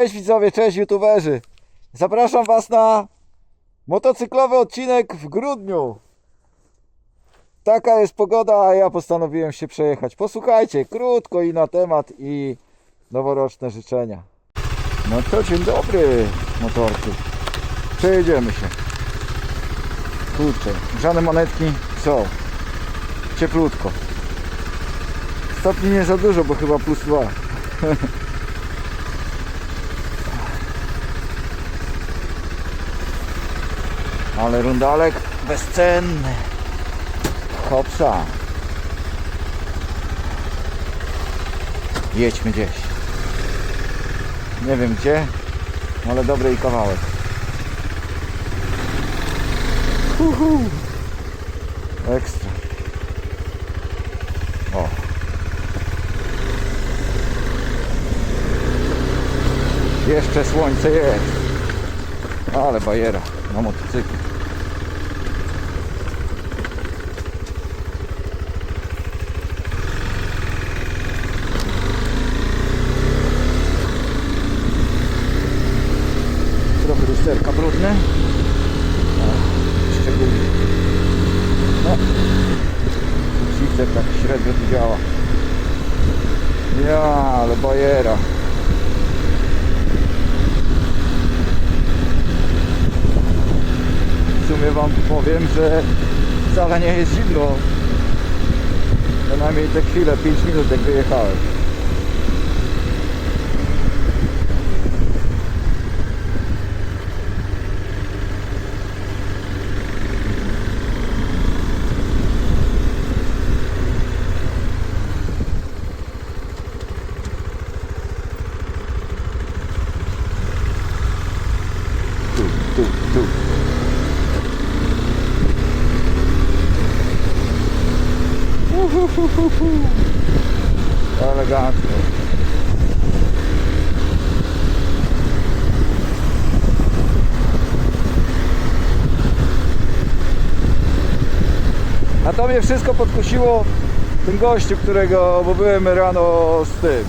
Cześć widzowie, cześć youtuberzy. Zapraszam was na motocyklowy odcinek w grudniu. Taka jest pogoda, a ja postanowiłem się przejechać. Posłuchajcie, krótko i na temat i noworoczne życzenia. No to dzień dobry, motorki. Przejedziemy się. Kurczę, grzane monetki są. Cieplutko. Stopni nie za dużo, bo chyba plus dwa. Ale rundalek bezcenny. Hopsa. Jedźmy gdzieś. Nie wiem gdzie, ale dobry i kawałek. Uhu. Ekstra. O. Jeszcze słońce jest. Ale bajera na motocyklu. Trochę lusterka brudne. O, Szczególnie. No. Shifter tak średnio tu działa. Ja, ale bajera. W sumie wam powiem, że wcale nie jest zimno. Przynajmniej te chwile, 5 minut jak wyjechałem. Tu, tu, tu. Uhuhuhuhu. Elegancko. A to mnie wszystko podkusiło tym gościu, którego, bo byłem rano z tym,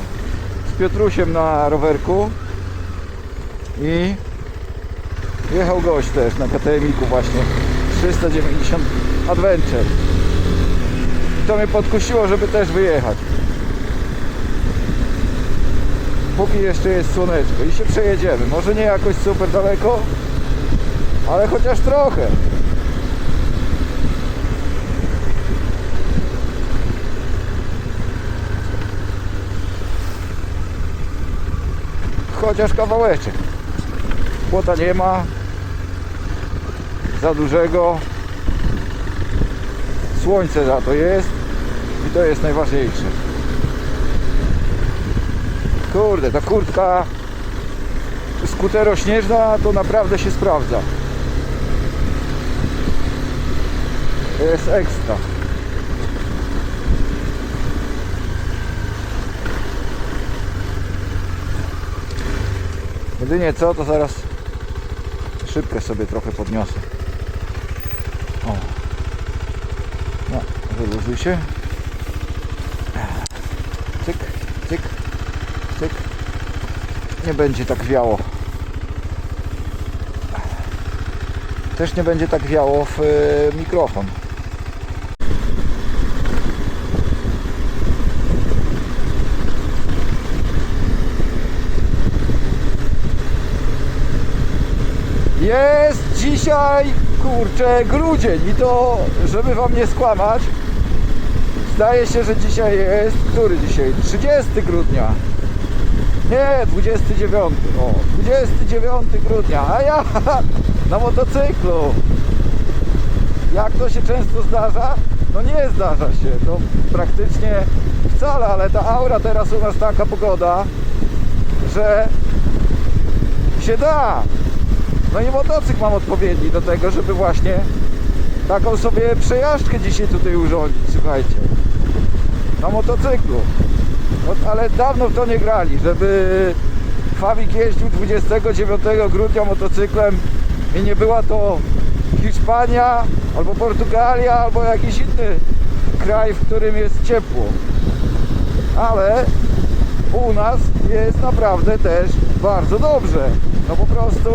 z Piotrusiem na rowerku i jechał gość też na KTM-iku właśnie 390 Adventure. I to mnie podkusiło, żeby też wyjechać. Póki jeszcze jest słoneczko i się przejedziemy. Może nie jakoś super daleko, ale chociaż trochę. Chociaż kawałeczek. Płota nie ma za dużego. Słońce za to jest i to jest najważniejsze. Kurde, ta kurtka skuterośnieżna to naprawdę się sprawdza. To jest ekstra. Jedynie co, to zaraz szybkę sobie trochę podniosę. O. No, wyluzuj się. Cyk, cyk, cyk. Nie będzie tak wiało. Też nie będzie tak wiało w e, mikrofon. Jest dzisiaj, kurczę, grudzień i to, żeby wam nie skłamać, zdaje się, że dzisiaj jest, który dzisiaj? 30 grudnia. Nie, 29. O, 29 grudnia, a ja na motocyklu. Jak to się często zdarza? No nie zdarza się, to praktycznie wcale, ale ta aura teraz u nas taka pogoda, że się da. No i motocykl mam odpowiedni do tego, żeby właśnie taką sobie przejażdżkę dzisiaj tutaj urządzić, słuchajcie. Na motocyklu. No, ale dawno w to nie grali, żeby Fawik jeździł 29 grudnia motocyklem i nie była to Hiszpania, albo Portugalia, albo jakiś inny kraj, w którym jest ciepło. Ale u nas jest naprawdę też bardzo dobrze. No po prostu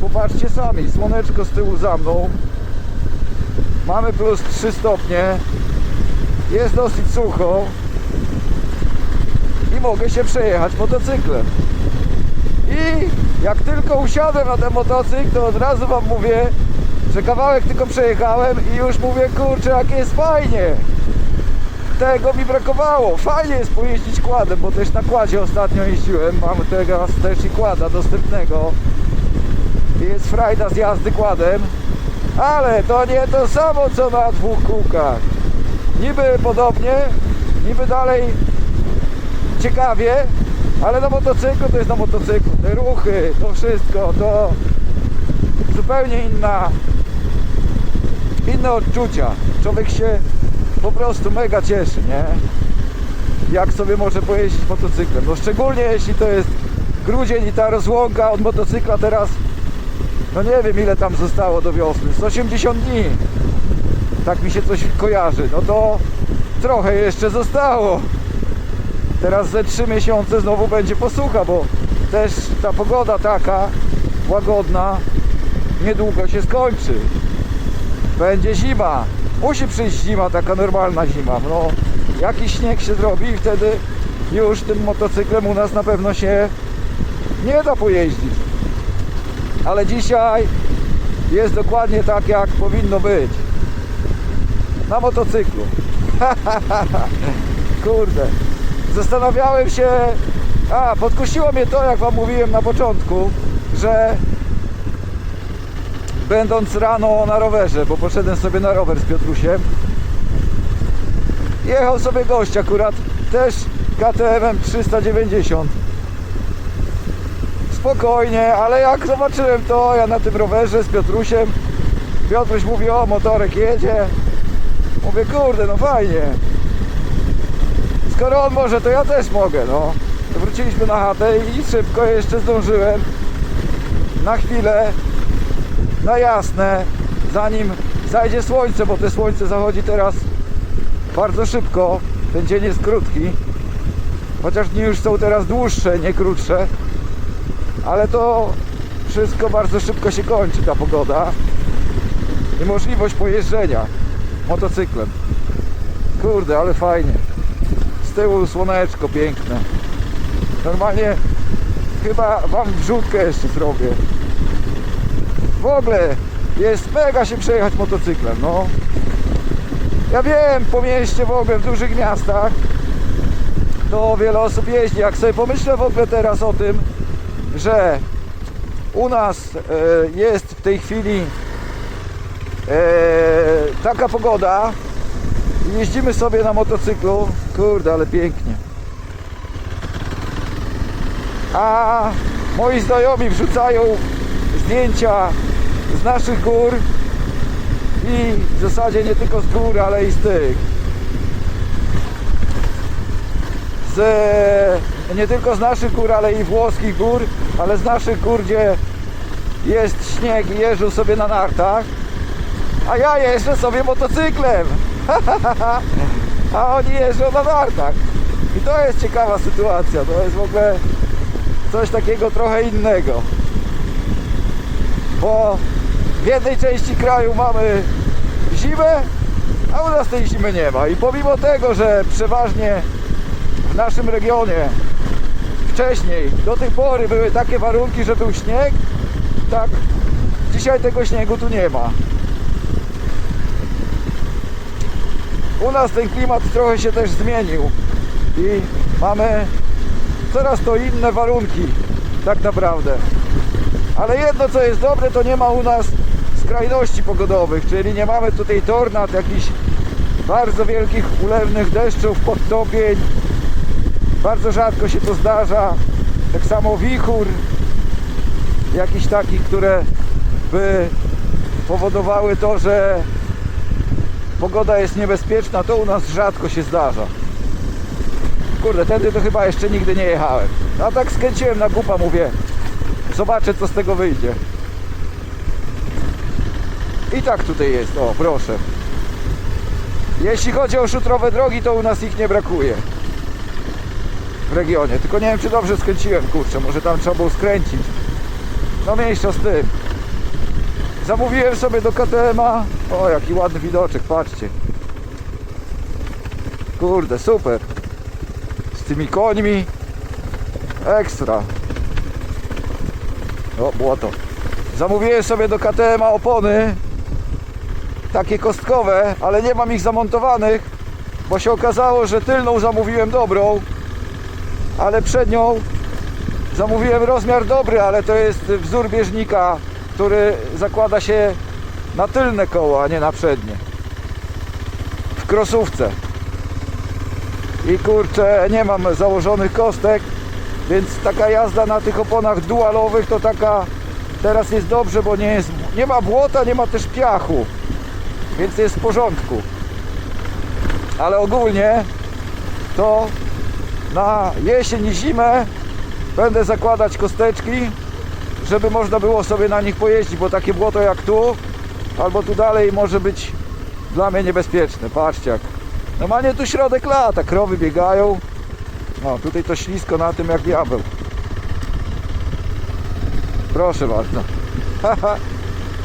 popatrzcie sami, słoneczko z tyłu za mną. Mamy plus 3 stopnie. Jest dosyć sucho. I mogę się przejechać motocyklem. I jak tylko usiadłem na ten motocykl, to od razu wam mówię, że kawałek tylko przejechałem i już mówię, kurczę, jak jest fajnie. Tego mi brakowało. Fajnie jest pojeździć kładem, bo też na kładzie ostatnio jeździłem. Mam teraz też i kłada dostępnego. Jest frajda z jazdy kładem. Ale to nie to samo co na dwóch kółkach. Niby podobnie, niby dalej ciekawie, ale na motocyklu to jest na motocyklu. Te ruchy, to wszystko, to zupełnie inna, inne odczucia. Człowiek się po prostu mega cieszy, nie? Jak sobie może pojeździć motocyklem. No szczególnie jeśli to jest grudzień i ta rozłąka od motocykla teraz, no nie wiem ile tam zostało do wiosny, 180 dni. Tak mi się coś kojarzy. No to trochę jeszcze zostało. Teraz ze 3 miesiące znowu będzie posłucha, bo też ta pogoda taka łagodna niedługo się skończy. Będzie zima. Musi przyjść zima, taka normalna zima. No, jakiś śnieg się zrobi i wtedy już tym motocyklem u nas na pewno się nie da pojeździć. Ale dzisiaj jest dokładnie tak, jak powinno być. Na motocyklu. Kurde. Zastanawiałem się, a podkusiło mnie to, jak Wam mówiłem na początku, że będąc rano na rowerze, bo poszedłem sobie na rower z Piotrusiem, jechał sobie gość akurat, też KTM 390. Spokojnie, ale jak zobaczyłem to, ja na tym rowerze z Piotrusiem, Piotruś mówi, o motorek jedzie, mówię, kurde, no fajnie, skoro on może, to ja też mogę, no. To Wróciliśmy na chatę i szybko jeszcze zdążyłem na chwilę, na jasne, zanim zajdzie słońce, bo te słońce zachodzi teraz bardzo szybko, ten dzień jest krótki, chociaż dni już są teraz dłuższe, nie krótsze, ale to wszystko bardzo szybko się kończy, ta pogoda i możliwość pojeżdżenia motocyklem. Kurde, ale fajnie. Z tyłu słoneczko piękne. Normalnie chyba wam wrzutkę jeszcze zrobię. W ogóle jest mega się przejechać motocyklem, no. Ja wiem, po mieście w ogóle, w dużych miastach to wiele osób jeździ. Jak sobie pomyślę w ogóle teraz o tym, że u nas e, jest w tej chwili e, taka pogoda, jeździmy sobie na motocyklu, kurde, ale pięknie. A moi znajomi wrzucają zdjęcia z naszych gór i w zasadzie nie tylko z gór, ale i z tych. Z, nie tylko z naszych gór, ale i włoskich gór, ale z naszych gór, gdzie jest śnieg i jeżdżą sobie na nartach, a ja jeżdżę sobie motocyklem. a oni jeżdżą na nartach. I to jest ciekawa sytuacja. To jest w ogóle coś takiego trochę innego. Bo w jednej części kraju mamy zimę, a u nas tej zimy nie ma. I pomimo tego, że przeważnie naszym regionie wcześniej, do tej pory były takie warunki, że był śnieg, tak dzisiaj tego śniegu tu nie ma. U nas ten klimat trochę się też zmienił i mamy coraz to inne warunki tak naprawdę. Ale jedno co jest dobre, to nie ma u nas skrajności pogodowych, czyli nie mamy tutaj tornad, jakichś bardzo wielkich ulewnych deszczów, podtopień. Bardzo rzadko się to zdarza. Tak samo wichur, jakichś takich, które by powodowały to, że pogoda jest niebezpieczna, to u nas rzadko się zdarza. Kurde, tędy to chyba jeszcze nigdy nie jechałem. A tak skręciłem na gupa, mówię, zobaczę co z tego wyjdzie. I tak tutaj jest, o proszę. Jeśli chodzi o szutrowe drogi, to u nas ich nie brakuje. W regionie. Tylko nie wiem, czy dobrze skręciłem, kurczę. Może tam trzeba było skręcić. No mniejsza z tym. Zamówiłem sobie do KTM-a. O, jaki ładny widoczek, patrzcie. Kurde, super. Z tymi końmi. Ekstra. O, błoto. Zamówiłem sobie do KTM-a opony. Takie kostkowe, ale nie mam ich zamontowanych, bo się okazało, że tylną zamówiłem dobrą, ale przednią zamówiłem rozmiar dobry, ale to jest wzór bieżnika, który zakłada się na tylne koło, a nie na przednie. W krosówce. I kurczę, nie mam założonych kostek, więc taka jazda na tych oponach dualowych to taka teraz jest dobrze, bo nie, jest, nie ma błota, nie ma też piachu, więc jest w porządku. Ale ogólnie to na jesień i zimę będę zakładać kosteczki, żeby można było sobie na nich pojeździć, bo takie błoto jak tu, albo tu dalej może być dla mnie niebezpieczne. Patrzcie jak. Normalnie tu środek lata, krowy biegają. No, tutaj to ślisko na tym jak diabeł. Proszę bardzo.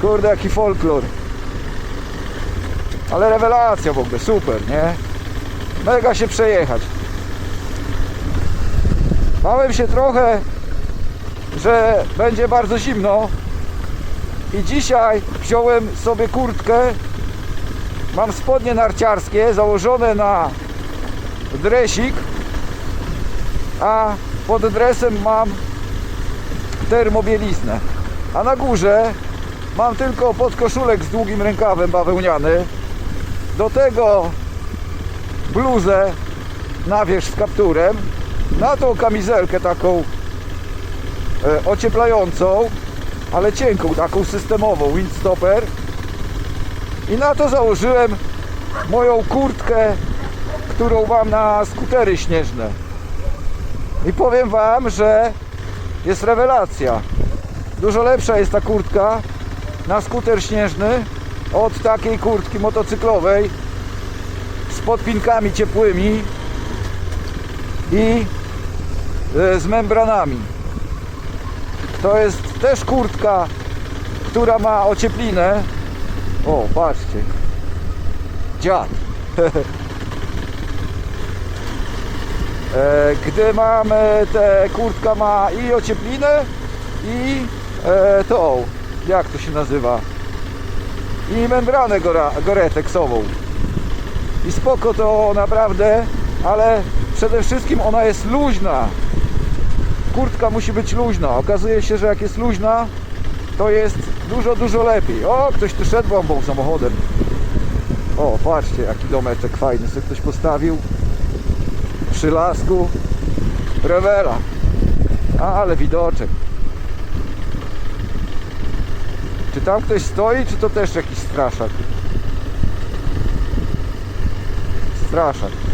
Kurde, jaki folklor. Ale rewelacja w ogóle, super, nie? Mega się przejechać. Bałem się trochę, że będzie bardzo zimno. I dzisiaj wziąłem sobie kurtkę. Mam spodnie narciarskie założone na dresik, a pod dresem mam termobieliznę. A na górze mam tylko podkoszulek z długim rękawem bawełniany. Do tego bluzę na wierzch z kapturem. Na tą kamizelkę taką e, ocieplającą, ale cienką, taką systemową, windstopper. I na to założyłem moją kurtkę, którą mam na skutery śnieżne. I powiem Wam, że jest rewelacja. Dużo lepsza jest ta kurtka na skuter śnieżny od takiej kurtki motocyklowej z podpinkami ciepłymi i e, z membranami. To jest też kurtka, która ma ocieplinę. O, patrzcie. Dziad. E, Gdy mamy te kurtka ma i ocieplinę i e, tą, jak to się nazywa? I membranę goreteksową. I spoko to naprawdę, ale przede wszystkim ona jest luźna. Kurtka musi być luźna. Okazuje się, że jak jest luźna, to jest dużo, dużo lepiej. O, ktoś tu szedł bombą samochodem. O, patrzcie, jaki domeczek fajny sobie ktoś postawił przy lasku. Rewela. Ale widoczek. Czy tam ktoś stoi, czy to też jakiś straszak? Straszak.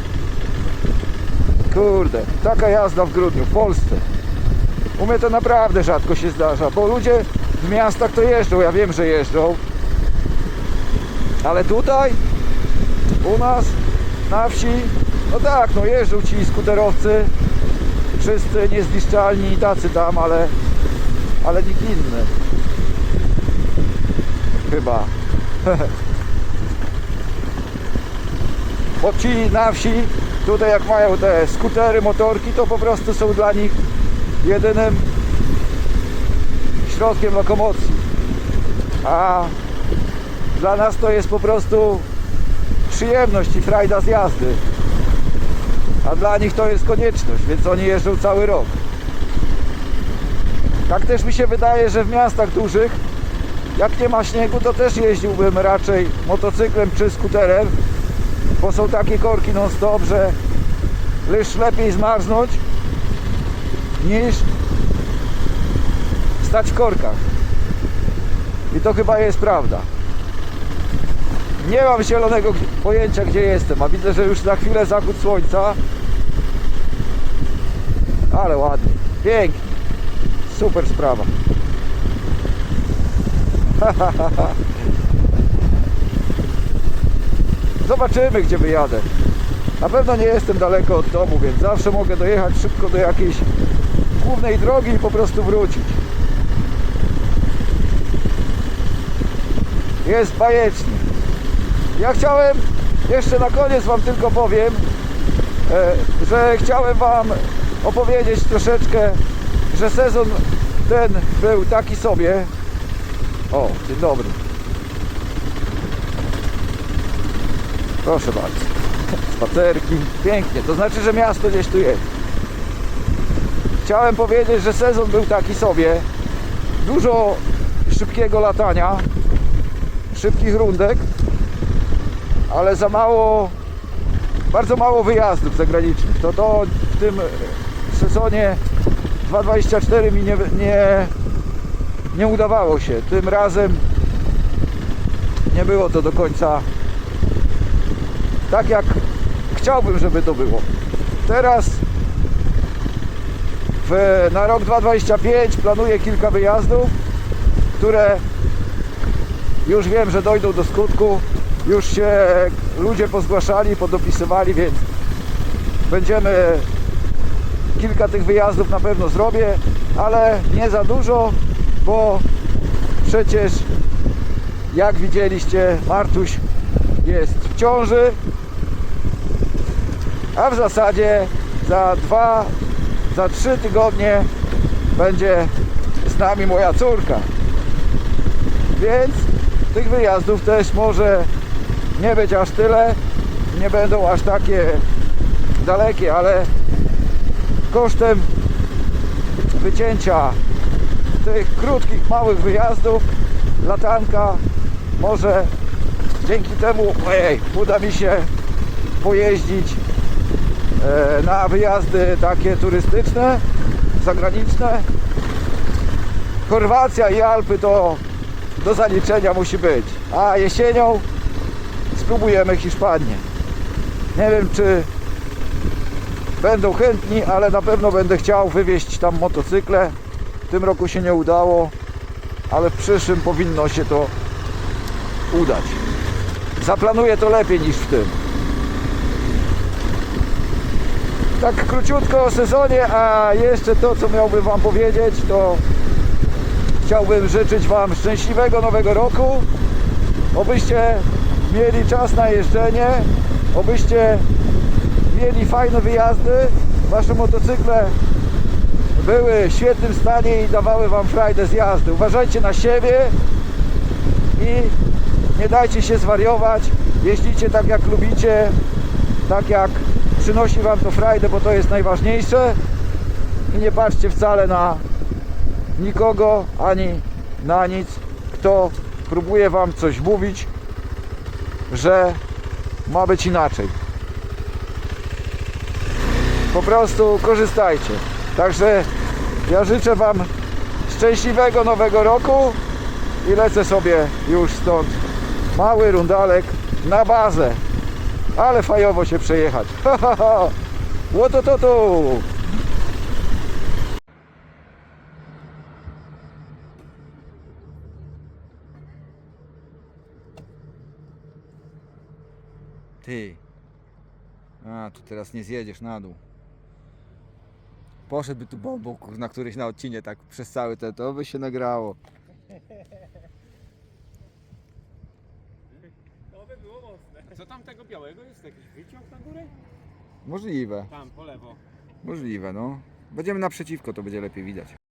Kurde, taka jazda w grudniu w Polsce. U mnie to naprawdę rzadko się zdarza, bo ludzie w miastach to jeżdżą, ja wiem, że jeżdżą. Ale tutaj, u nas, na wsi, no tak, no jeżdżą ci skuterowcy, wszyscy niezniszczalni i tacy tam, ale, ale nikt inny. Chyba. Bo ci na wsi, tutaj jak mają te skutery, motorki, to po prostu są dla nich jedynym środkiem lokomocji. A dla nas to jest po prostu przyjemność i frajda z jazdy. A dla nich to jest konieczność, więc oni jeżdżą cały rok. Tak też mi się wydaje, że w miastach dużych, jak nie ma śniegu, to też jeździłbym raczej motocyklem czy skuterem, bo są takie korki non stop, że leż lepiej zmarznąć niż stać w korkach. I to chyba jest prawda. Nie mam zielonego pojęcia gdzie jestem, a widzę, że już za chwilę zachód słońca. Ale ładnie, pięknie. Super sprawa. Zobaczymy gdzie wyjadę. Na pewno nie jestem daleko od domu, więc zawsze mogę dojechać szybko do jakiejś głównej drogi i po prostu wrócić. Jest bajecznie. Ja chciałem, jeszcze na koniec Wam tylko powiem, e, że chciałem Wam opowiedzieć troszeczkę, że sezon ten był taki sobie. O, dzień dobry. Proszę bardzo. Spacerki, pięknie, to znaczy, że miasto gdzieś tu jest. Chciałem powiedzieć, że sezon był taki sobie. Dużo szybkiego latania, szybkich rundek, ale za mało, bardzo mało wyjazdów zagranicznych. To to w tym sezonie 2.24 mi nie, nie, nie udawało się. Tym razem nie było to do końca tak jak chciałbym, żeby to było. Teraz w, na rok 2025 planuję kilka wyjazdów, które już wiem, że dojdą do skutku. Już się ludzie pozgłaszali, podopisywali, więc będziemy kilka tych wyjazdów na pewno zrobię, ale nie za dużo, bo przecież jak widzieliście Martuś jest w ciąży, a w zasadzie za dwa, za trzy tygodnie będzie z nami moja córka. Więc tych wyjazdów też może nie być aż tyle, nie będą aż takie dalekie, ale kosztem wycięcia tych krótkich, małych wyjazdów latanka może dzięki temu ojej, uda mi się pojeździć na wyjazdy takie turystyczne, zagraniczne. Chorwacja i Alpy to do zaliczenia musi być. A jesienią spróbujemy Hiszpanię. Nie wiem czy będą chętni, ale na pewno będę chciał wywieźć tam motocykle. W tym roku się nie udało, ale w przyszłym powinno się to udać. Zaplanuję to lepiej niż w tym. Tak króciutko o sezonie, a jeszcze to, co miałbym Wam powiedzieć, to chciałbym życzyć Wam szczęśliwego nowego roku, obyście mieli czas na jeżdżenie, obyście mieli fajne wyjazdy, Wasze motocykle były w świetnym stanie i dawały Wam frajdę z jazdy. Uważajcie na siebie i nie dajcie się zwariować, jeździcie tak jak lubicie, tak jak przynosi Wam to frajdę, bo to jest najważniejsze i nie patrzcie wcale na nikogo ani na nic, kto próbuje Wam coś mówić, że ma być inaczej. Po prostu korzystajcie. Także ja życzę Wam szczęśliwego nowego roku i lecę sobie już stąd mały rundalek na bazę. Ale fajowo się przejechać. Ha, ha, ha. To tu. Ty. A, tu teraz nie zjedziesz na dół. Poszedłby tu bombą, kur- na któryś na odcinie tak przez cały te, to by się nagrało. To by było mocne. Co tam tego białego jest? Jakiś wyciąg na górę? Możliwe, Tam, po lewo. możliwe, no. Będziemy naprzeciwko, to będzie lepiej widać.